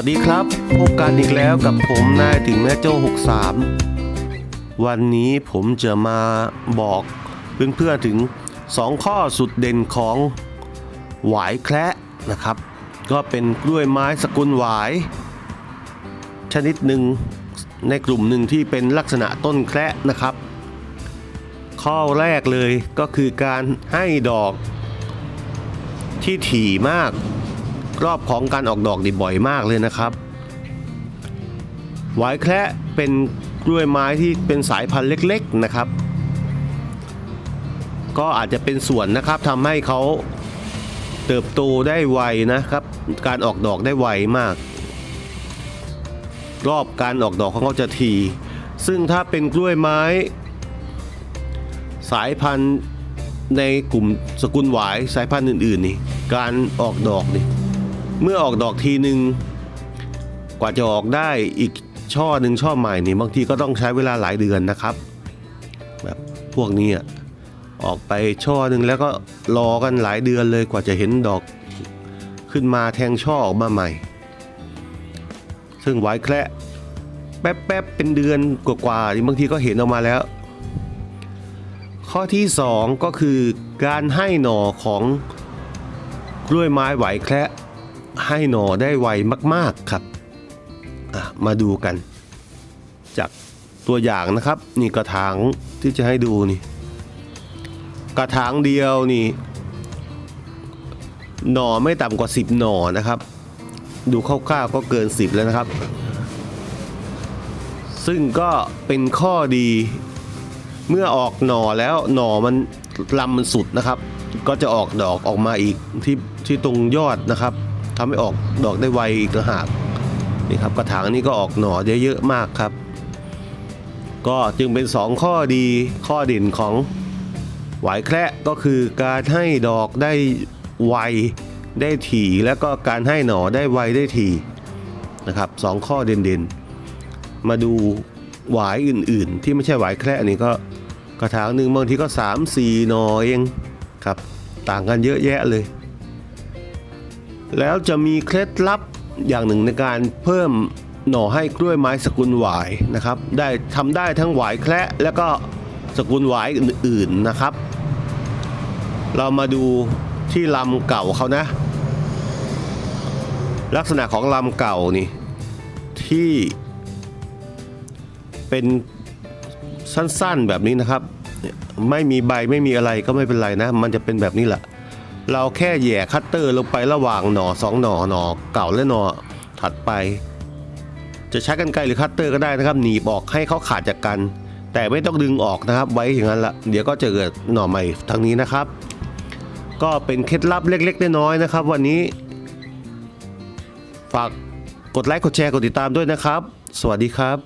สดีครับพบกันอีกแล้วกับผมนายถึงแม่โจ้63 วันนี้ผมจะมาบอกเพื่อนๆถึง 2 ข้อสุดเด่นของหวายแคระนะครับ ก็เป็นกล้วยไม้สกุลหวาย ชนิดหนึ่งในกลุ่มหนึ่งที่เป็นลักษณะต้นแคระนะครับ ข้อแรกเลยก็คือการให้ดอกที่ถี่มาก รอบของการออกดอกนี่บ่อยมากเลยนะครับ หวายแคระเป็นกล้วยไม้ที่เป็นสายพันธุ์เล็กๆนะครับ ก็อาจจะเป็นส่วนนะครับทำให้เขาเติบโตได้ไวนะครับ การออกดอกได้ไวมาก รอบการออกดอกของเขาจะทีซึ่งถ้าเป็นกล้วยไม้ สายพันธุ์ในกลุ่มสกุลหวายสายพันธุ์อื่น ๆ นี่ การออกดอกนี่ เมื่อออกดอกทีหนึ่งกว่าจะออกได้อีกช่อหนึ่งช่อใหม่นี่บางทีก็ต้องใช้เวลาหลายเดือนนะครับแบบพวกนี้อะออกไปช่อหนึ่งแล้วก็รอกันหลายเดือนเลยกว่าจะเห็นดอกขึ้นมาแทงช่อออกมาใหม่ ซึ่งหวายแคระแป๊บๆเป็นเดือนกว่าๆบางทีก็เห็นออกมาแล้ว ข้อที่ 2 ก็คือการให้หน่อของกล้วยไม้ไหวแคระ ให้หน่อได้ไวมาก ๆครับมาดูกัน จากตัวอย่างนะครับ นี่กระถางที่จะให้ดูนี่ กระถางเดียวนี่ หน่อไม่ต่ำกว่า 10 หน่อนะครับ ดูคร่าวๆก็เกิน 10 แล้วนะครับ ซึ่งก็เป็นข้อดีเมื่อออกหน่อแล้วหน่อมันลำมันสุดนะครับ ก็จะออกดอกออกมาอีกที่ที่ตรงยอดนะครับ ทำให้ออกดอกได้ไวอีกต่างหากนี่ครับกระถางนี้ก็ออกหน่อเยอะๆมากครับ ก็จึงเป็น 2 ข้อดีข้อเด่นของหวายแคระก็คือการให้ดอกได้ไวได้ถี่แล้วก็การให้หน่อได้ไวได้ถี่นะครับสองข้อเด่นๆ มาดูหวายอื่นๆ ที่ไม่ใช่หวายแคระนี่ก็กระถางหนึ่งบางทีก็ 3 4 หน่อเองครับ ต่างกันเยอะแยะเลย แล้วจะมีเคล็ดลับอย่างหนึ่งในการเพิ่มหน่อให้กล้วยไม้สกุลหวายนะครับ ได้ทำได้ทั้งหวายแคระแล้วก็สกุลหวายอื่นๆนะครับ เรามาดูที่ลำเก่าเขานะ ลักษณะของลำเก่านี่ที่เป็นสั้นๆแบบนี้นะครับ ไม่มีใบไม่มีอะไรก็ไม่เป็นไรนะ มันจะเป็นแบบนี้แหละ เราแค่แหย่คัตเตอร์ลงไประหว่างหน่อสองหน่อหน่อเก่าและหน่อถัดไป จะใช้กันไกรหรือคัตเตอร์ก็ได้นะครับหนีบออกให้เขาขาดจากกัน แต่ไม่ต้องดึงออกนะครับ ไว้อย่างนั้นละเดี๋ยวก็จะเกิดหน่อใหม่ทางนี้นะครับ ก็เป็นเคล็ดลับเล็กๆน้อยๆนะครับ วันนี้ ฝากกดไลค์กดแชร์กดติดตามด้วยนะครับ สวัสดีครับ